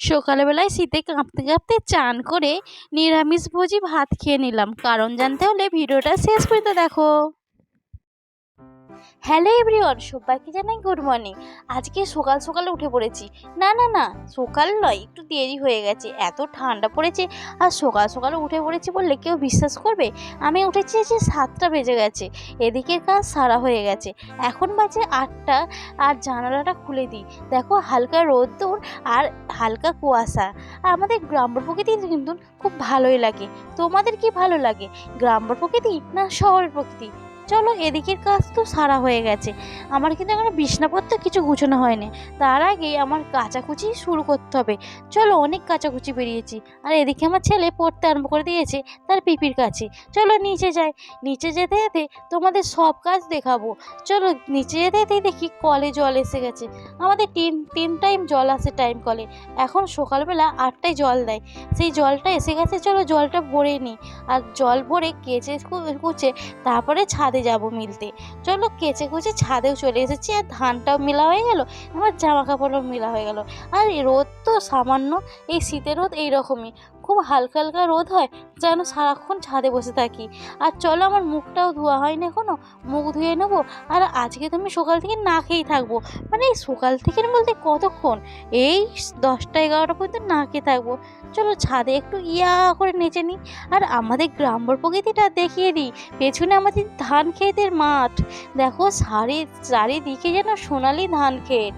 সকালবেলায় শীতে কাঁপতে কাঁপতে চান করে নিরামিষ ভোজি ভাত খেয়ে নিলাম। কারণ জানতে হলে ভিডিওটা শেষ পর্যন্ত দেখো। হ্যালো এভরিওয়ান সবাইকে জানাই গুড মর্নিং আজকে সকাল সকালে উঠে পড়েছি। না না না, সকাল নয়, একটু দেরি হয়ে গেছে। এত ঠান্ডা পড়েছে আর সকাল সকালে উঠে পড়েছি বললে কেউ বিশ্বাস করবে? আমি উঠেছি যে সাতটা বেজে গেছে, এদিকের কাজ সারা হয়ে গেছে। এখন বাজে আটটা আর জানালাটা খুলে দিই। দেখো হালকা রোদ্দুর আর হালকা কুয়াশা। আর আমাদের গ্রাম্য প্রকৃতি কিন্তু খুব ভালোই লাগে। তোমাদের কি ভালো লাগে, গ্রাম্য প্রকৃতি না শহরের প্রকৃতি? চলো এদিকের কাজ তো সারা হয়ে গেছে। আমার কিন্তু এখনও বিছনাপত্র কিছু গুছানো হয়নি। তার আগে আমার কাচাকুচি শুরু করতে হবে। চলো অনেক কাচাকুচি বেরিয়েছি। আর এদিকে আমার ছেলে পড়তে আরম্ভ করে দিয়েছে তার পিপির কাছে। চলো নিচে যাই। নিচে যেতে যেতে তোমাদের সব কাজ দেখাবো। চলো নিচে যেতে যেতেই দেখি কলে জল এসে গেছে। আমাদের তিন তিন টাইম জল আসে টাইম কলে। এখন সকালবেলা আটটায় জল দেয়। সেই জলটা এসে গেছে, চলো জলটা ভরে নিই। আর জল ভরে কেচে কুচে তারপরে ছাদে যাব মিলতে। চলো কেচে কুচে ছাদেও চলে এসেছি আর ধানটাও মেলা হয়ে গেল, আমার জামা কাপড়ও মেলা হয়ে গেল। আর রোদ তো সামান্য, এই শীতের রোদ এইরকমই। খুব হালকা হালকা রোদ হয়, যেন সারাক্ষণ ছাদে বসে থাকি। আর চলো আমার মুখটাও ধোয়া হয় না এখনও মুখ ধুয়ে নেব। আর আজকে তো আমি সকাল থেকে না খেয়েই থাকব। মানে সকাল থেকে বলতে কতক্ষণ? এই দশটা এগারোটা পর্যন্ত না খেয়ে থাকব। চলো ছাদে একটু ইয়া করে নেচে নিই। আর আমাদের গ্রাম্য প্রকৃতিটা দেখিয়ে দিই। পেছনে আমাদের ধান ক্ষেতের মাঠ। দেখো সারি, চারিদিকে যেন সোনালি ধান ক্ষেত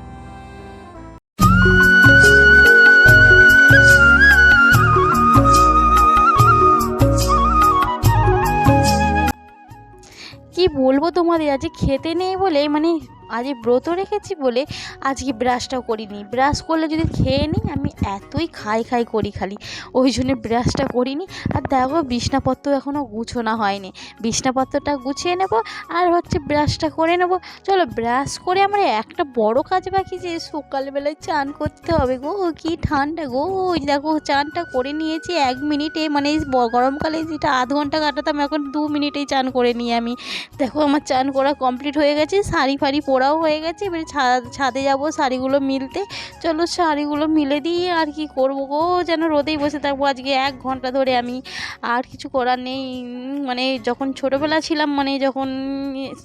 বলবো তোমাদের আজকে খেতে নেই বলে মানে আজ ব্রত রেখেছি বলে আজকে ব্রাশটাও করিনি। ব্রাশ করলে যদি খেয়ে নিই, আমি এতই খাই খাই করি খালি। ওই জন্য ব্রাশটা করিনি। আর দেখো বিছনাপত্র এখনও গুছোনো হয়নি। বিছনাপত্রটা গুছিয়ে নেব আর হচ্ছে ব্রাশটা করে নেব। চলো ব্রাশ করে আমার একটা বড় কাজ বাকি যে সকালবেলায় চান করতে হবে গো। কি ঠান্ডা গো। ওই দেখো, চানটা করে নিয়েছি এক মিনিটে। মানে গরমকালে যেটা আধ ঘণ্টা কাটাতাম, এখন দু মিনিটেই চান করে নিই আমি। দেখো, আমার চান করা কমপ্লিট হয়ে গেছে, শাড়ি ফাড়ি পরাও হয়ে গেছে, এবারে ছাদ ছাদে যাব শাড়িগুলো মিলতে। চলো শাড়িগুলো মিলে দিই, আর কি করব গো? যেন রোদেই বসে থাকব। আজকে এক ঘণ্টা ধরে আমি আর কিছু করার নেই। মানে যখন ছোটোবেলা ছিলাম মানে যখন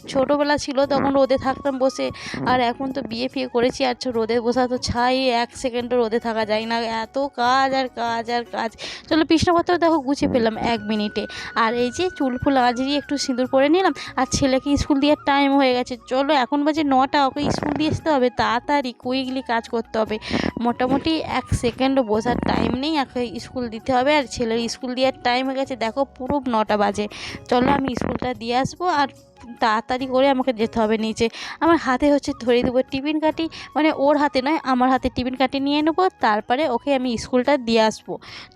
ছোটোবেলা ছিল তখন রোদে থাকতাম বসে। আর এখন তো বিয়ে ফিয়ে করেছি, আর রোদে বসা তো ছাই, এক সেকেন্ডও রোদে থাকা যায় না। এত কাজ আর কাজ আর কাজ। চলো কৃষ্ণপত্র দেখো, গুছিয়ে ফেললাম এক মিনিটে। আর এই যে চুল ফুল আজরিয়ে একটু সিঁদুর পরে নিলাম, আর ছেলেকে স্কুল দেওয়ার টাইম হয়ে গেছে। চলো, এখন বাজে নটা, ওকে স্কুল দিয়ে আসতে হবে। তাড়াতাড়ি কুইকলি কাজ করতে হবে। মোটামুটি এক সেকেন্ডও বসার টাইম নেই একে স্কুল দিতে হবে। আর ছেলের স্কুল দেওয়ার টাইম হয়ে গেছে দেখো পুরো নটা বাজে। চলো আমি স্কুলটা দিয়ে আসব আর তাড়াতাড়ি করে আমাকে যেতে হবে নিচে। আমার হাতে হচ্ছে ধরে দেবো টিফিন কাটি মানে ওর হাতে নয়, আমার হাতে টিফিন কাটি নিয়ে নেব, তারপরে ওকে আমি স্কুলটা দিয়ে আসব।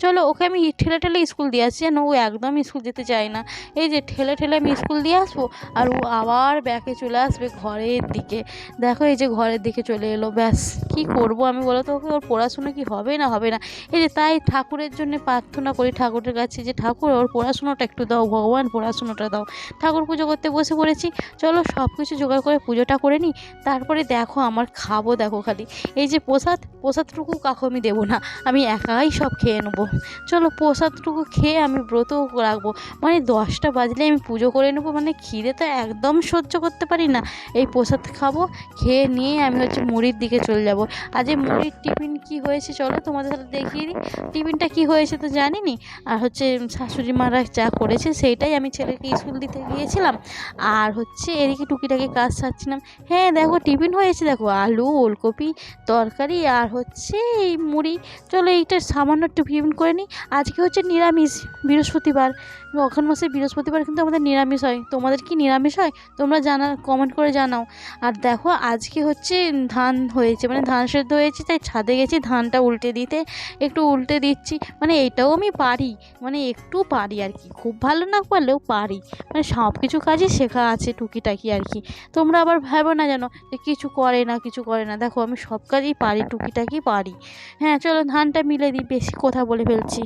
চলো, ওকে আমি ঠেলে ঠেলে স্কুল দিয়ে আসছি, যেন ও একদম স্কুল যেতে চায় না। এই যে ঠেলে ঠেলে আমি স্কুল দিয়ে আসব, আর ও আবার ব্যাকে চলে আসবে ঘরের দিকে। দেখো, এই যে ঘরের দিকে চলে এলো। ব্যাস, কি করব আমি বলো তো? ওকে ওর পড়াশুনো কি হবে না হবে না? এই যে তাই ঠাকুরের জন্য প্রার্থনা করি ঠাকুরের কাছে যে, ঠাকুর, ওর পড়াশোনাটা একটু দাও, ভগবান পড়াশুনোটা দাও। ঠাকুর পুজো করতে বসে পড়েছি চলো সব কিছু জোগাড় করে পুজোটা করে নিই। তারপরে দেখো আমার খাব দেখো খালি। এই যে প্রসাদ, প্রসাদটুকু কাকু আমি দেবো না। আমি একাই সব খেয়ে নেব। চলো প্রসাদটুকু খেয়ে আমি ব্রত রাখব। মানে দশটা বাজলে আমি পুজো করে নেব। মানে খিদে তো একদম সহ্য করতে পারি না। এই প্রসাদ খাব, খেয়ে নিয়ে আমি হচ্ছে মুড়ির দিকে চলে যাব। আজ এই মুড়ির টিফিন কি হয়েছে চলো তোমাদের সাথে দেখিয়ে দিই। টিফিনটা কি হয়েছে তো জানিনি। আর হচ্ছে শাশুড়ি মারা যা করেছে সেইটাই আমি ছেলেকে স্কুল দিতে গিয়েছিলাম। আর হচ্ছে এদিকে টুকিটাকি কাজ সারছিলাম হ্যাঁ দেখো, টিফিন হয়েছে, দেখো, আলু, ওলকপি, তরকারি আর হচ্ছে এই মুড়ি। চলো, এইটা সামান্য একটু টিফিন করে নিই। আজকে হচ্ছে নিরামিষ, বৃহস্পতিবার। অখন মাসে বৃহস্পতিবার কিন্তু আমাদের নিরামিষ হয়। তোমাদের কি নিরামিষ হয়? তোমরা জানা কমেন্ট করে জানাও। আর দেখো, আজকে হচ্ছে ধান হয়েছে মানে ধান সেদ্ধ হয়েছে, তাই ছাদে গেছি ধানটা উল্টে দিতে, একটু উল্টে দিচ্ছি। মানে এটাও আমি পারি মানে একটু পারি আর কি। খুব ভালো না পারলেও পারি। মানে সব কিছু কাজই শেখা আছে টুকিটাকি আর কি। তোমরা আবার ভাবো না যেন যে কিছু করে না, কিছু করে না। দেখো, আমি সব কাজই পারি, টুকিটাকি পারি। হ্যাঁ চলো ধানটা মিলে দিই, বেশি কথা বলে ফেলছি।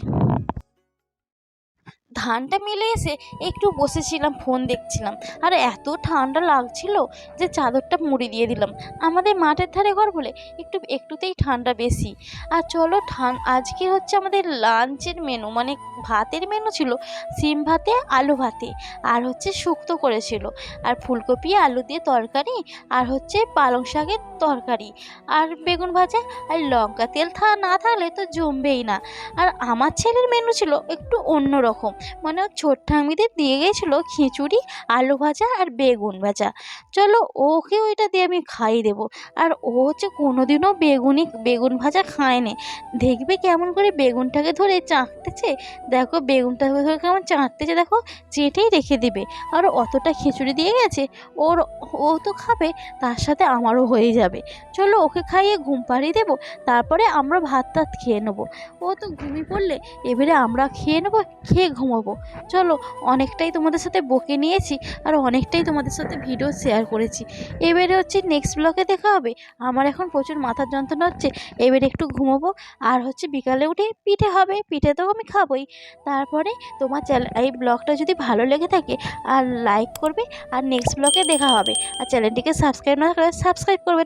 ধানটা মেলে এসে একটু বসেছিলাম ফোন দেখছিলাম। আর এত ঠান্ডা লাগছিল যে চাদরটা মুড়ি দিয়ে দিলাম। আমাদের মাঠের ধারে ঘর বলে একটু, একটুতেই ঠান্ডা বেশি। আর চলো ঠান, আজকে হচ্ছে আমাদের লাঞ্চের মেনু মানে ভাতের মেনু ছিল সিম ভাতে, আলু ভাতে। আর হচ্ছে শুক্তো করেছিল। আর ফুলকপি, আলু দিয়ে তরকারি, আর হচ্ছে পালং শাকের তরকারি। আর বেগুন ভাজা, আর লঙ্কা তেল থা, না থাকলে তো জমবেই না। আর আমার ছেলের মেনু ছিল একটু অন্য রকম মানে ছোট ঠাম্মিদের দিয়ে গেছিল খিচুড়ি, আলু ভাজা আর বেগুন ভাজা। চলো ওকে ওইটা দিয়ে আমি খাইয়ে দেবো। আর ও হচ্ছে কোনোদিনও বেগুনি, বেগুন ভাজা খায়নি। দেখবে কেমন করে বেগুনটাকে ধরে চাঁকতেছে দেখো বেগুনটাকে ধরে কেমন চাঁটতেছে, দেখো চেটেই রেখে দিবে। আর অতটা খিচুড়ি দিয়ে গেছে, ওর, ও তো খাবে, তার সাথে আমারও হয়ে যাবে। চলো ওকে খাইয়ে ঘুম পাড়িয়ে দেবো, তারপরে আমরা ভাত টাত খেয়ে নেব। ও তো ঘুমিয়ে পড়লে, এবারে আমরা খেয়ে নেব, খেয়ে ঘুমোবো। চলো, অনেকটাই তোমাদের সাথে বকে নিয়েছি আর অনেকটাই তোমাদের সাথে ভিডিও শেয়ার করেছি। এবারে হচ্ছে নেক্সট ব্লগে দেখা হবে। আমার এখন প্রচুর মাথার যন্ত্রণা হচ্ছে। এবারে একটু ঘুমোবো আর হচ্ছে বিকালে উঠে পিঠে হবে, পিঠে তো আমি খাবোই। তারপরে তোমার চ্যানেল এই ব্লগটা যদি ভালো লেগে থাকে আর লাইক করবে আর নেক্সট ব্লগে দেখা হবে। আর চ্যানেলটিকে সাবস্ক্রাইব না করে সাবস্ক্রাইব করবে।